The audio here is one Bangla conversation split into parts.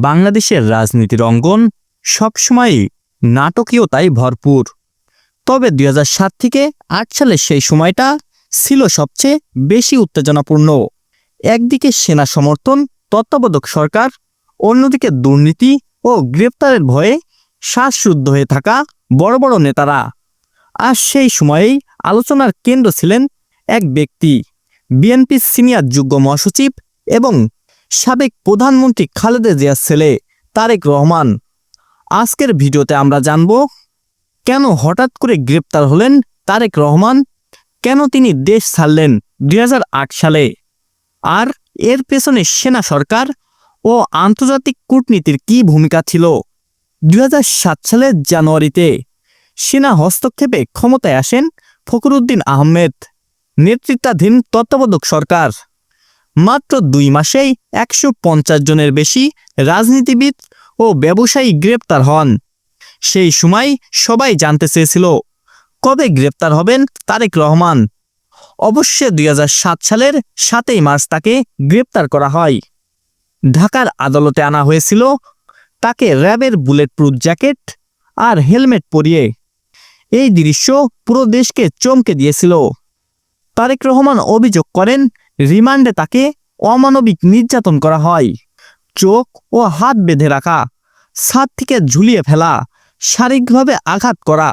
বাংলাদেশের রাজনীতির অঙ্গন সবসময়ই নাটকীয়তায় ভরপুর। তবে দুই থেকে আট সালের সেই সময়টা ছিল সবচেয়ে বেশি উত্তেজনাপূর্ণ। একদিকে সেনা সমর্থন, তত্ত্বাবধায়ক সরকার, অন্যদিকে দুর্নীতি ও গ্রেপ্তারের ভয়ে শ্বাসরুদ্ধ হয়ে থাকা বড় বড় নেতারা। আর সেই সময়েই আলোচনার কেন্দ্র ছিলেন এক ব্যক্তি, বিএনপির সিনিয়র যুগ্ম মহাসচিব এবং সাবেক প্রধানমন্ত্রী খালেদা জিয়ার ছেলে তারেক রহমান। আজকের ভিডিওতে আমরা জানব, কেন হঠাৎ করে গ্রেপ্তার হলেন তারেক রহমান? কেন তিনি দেশ ছাড়লেন দুই হাজার আট সালে? আর এর পেছনে সেনা সরকার ও আন্তর্জাতিক কূটনীতির কি ভূমিকা ছিল? দুই হাজার সাত সালের জানুয়ারিতে সেনা হস্তক্ষেপে ক্ষমতায় আসেন ফখরুদ্দিন আহমেদ, নেতৃত্বাধীন তত্ত্বাবধায়ক সরকার। মাত্র দুই মাসেই একশো পঞ্চাশ জনের বেশি রাজনীতিবিদ ও ব্যবসায়ী গ্রেপ্তার হন। সেই সময় সবাই জানতে চেয়েছিল, কবে গ্রেপ্তার হবেন তারেক রহমান? অবশ্য দুই হাজার সাত সালের সাতই মার্চ তাকে গ্রেপ্তার করা হয়। ঢাকার আদালতে আনা হয়েছিল তাকে র্যাবের বুলেট প্রুফ জ্যাকেট আর হেলমেট পরিয়ে। এই দৃশ্য পুরো দেশকে চমকে দিয়েছিল। তারেক রহমান অভিযোগ করেন রিমান্ডে তাকে অমানবিক নির্যাতন করা হয়। চোখ ও হাত বেঁধে রাখা, ছাদ থেকে ঝুলিয়ে ফেলা, শারীরিকভাবে আঘাত করা।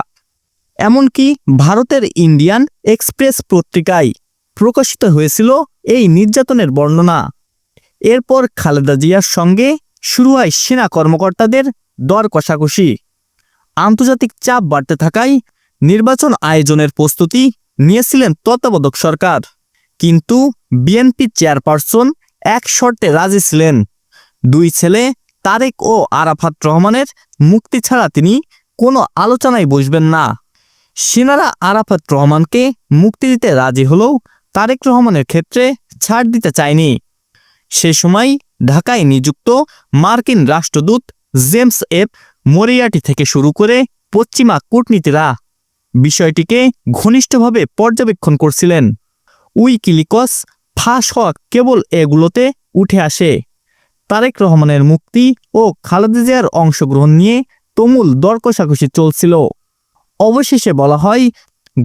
এমনকি ভারতের ইন্ডিয়ান এক্সপ্রেস পত্রিকায় প্রকাশিত হয়েছিল এই নির্যাতনের বর্ণনা। এরপর খালেদা জিয়ার সঙ্গে শুরু হয় সেনা কর্মকর্তাদের দর কষাকষি। আন্তর্জাতিক চাপ বাড়তে থাকায় নির্বাচন আয়োজনের প্রস্তুতি নিয়েছিলেন তত্ত্বাবধায়ক সরকার। কিন্তু বিএনপি চেয়ারপারসন এক শর্তে রাজি ছিলেন। দুই ছেলে, তারেক ও আরাফাত রহমানের মুক্তি ছাড়া তিনি কোনো আলোচনায় বসবেন না। সেনারা আরাফাত রহমানকে মুক্তি দিতে রাজি হলেও তারেক রহমানের ক্ষেত্রে ছাড় দিতে চায়নি। সে সময় ঢাকায় নিযুক্ত মার্কিন রাষ্ট্রদূত জেমস এফ মরিয়াটি থেকে শুরু করে পশ্চিমা কূটনীতিরা বিষয়টিকে ঘনিষ্ঠভাবে পর্যবেক্ষণ করছিলেন। উইকিলিকস ফাঁস হওয়া কেবল এগুলোতে উঠে আসে। তারেক রহমানের মুক্তি ও খালেদা জিয়ার অংশগ্রহণ নিয়ে তুমুল দর চলছিল। অবশেষে বলা হয়,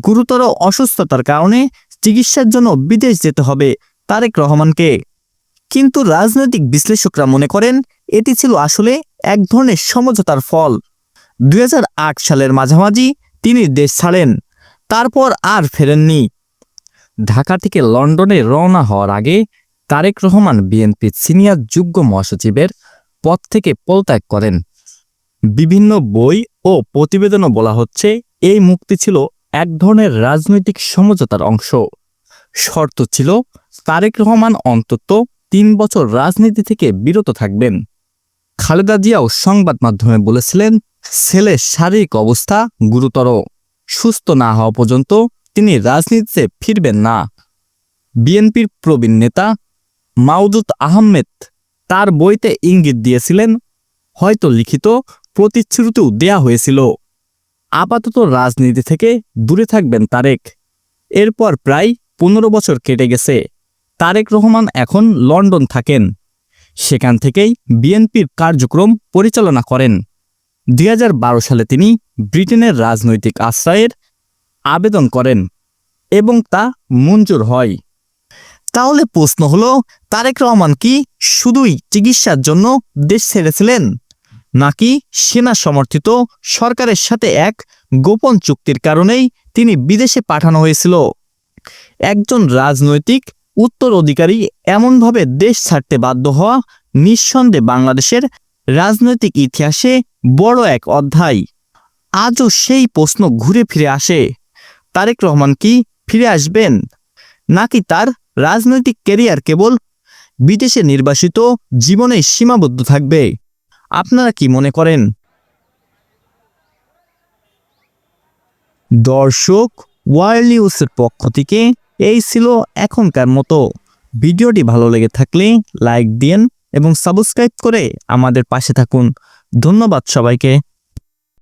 গুরুতর অসুস্থতার কারণে চিকিৎসার জন্য বিদেশ যেতে হবে তারেক রহমানকে। কিন্তু রাজনৈতিক বিশ্লেষকরা মনে করেন, এটি ছিল আসলে এক ধরনের সমঝোতার ফল। দু হাজার আট সালের মাঝামাঝি তিনি দেশ ছাড়েন, তারপর আর ফেরেননি। ঢাকা থেকে লন্ডনে রওনা হওয়ার আগে তারেক রহমান বিএনপির সিনিয়র যুগ্ম মহাসচিবের পদ থেকে পদত্যাগ করেন। বিভিন্ন বই ও প্রতিবেদনও বলা হচ্ছে এই মুক্তি ছিল এক ধরনের রাজনৈতিক সমঝোতার অংশ। শর্ত ছিল তারেক রহমান অন্তত তিন বছর রাজনীতি থেকে বিরত থাকবেন। খালেদা জিয়াও সংবাদ মাধ্যমে বলেছিলেন, ছেলের শারীরিক অবস্থা গুরুতর। সুস্থ না হওয়া পর্যন্ত রাজনীতিতে ফিরবেন না। বিএনপির প্রবীণ নেতা মাউদুদ আহমেদ তার বইতে ইঙ্গিত দিয়েছিলেন, হয়তো লিখিত প্রতিশ্রুতিও দেয়া হয়েছিল। আপাতত রাজনীতি থেকে দূরে থাকবেন তারেক। এরপর প্রায় পনেরো বছর কেটে গেছে। তারেক রহমান এখন লন্ডন থাকেন। সেখান থেকেই বিএনপির কার্যক্রম পরিচালনা করেন। দুই হাজার বারো সালে তিনি ব্রিটেনের রাজনৈতিক আশ্রয়ের আবেদন করেন এবং তা মঞ্জুর হয়। তাহলে প্রশ্ন হলো, তারেক রহমান কি শুধুই চিকিৎসার জন্য দেশ ছেড়েছিলেন, নাকি সেনা সমর্থিত সরকারের সাথে এক গোপন চুক্তির কারণেই তিনি বিদেশে পাঠানো হয়েছিল? একজন রাজনৈতিক উত্তরাধিকারী এমনভাবে দেশ ছাড়তে বাধ্য হওয়া নিঃসন্দেহে বাংলাদেশের রাজনৈতিক ইতিহাসে বড় এক অধ্যায়। আজও সেই প্রশ্ন ঘুরে ফিরে আসে। তারেক রহমান কি ফিরে আসবেন? নাকি তার রাজনৈতিক ক্যারিয়ার কেবল বিদেশে নির্বাসিত জীবনে সীমাবদ্ধ থাকবে? আপনারা কি মনে করেন? দর্শক ওয়ার্ল্ড নিউজের পক্ষ থেকে এই ছিল এখনকার মতো। ভিডিওটি ভালো লেগে থাকলে লাইক দিন এবং সাবস্ক্রাইব করে আমাদের পাশে থাকুন। ধন্যবাদ সবাইকে।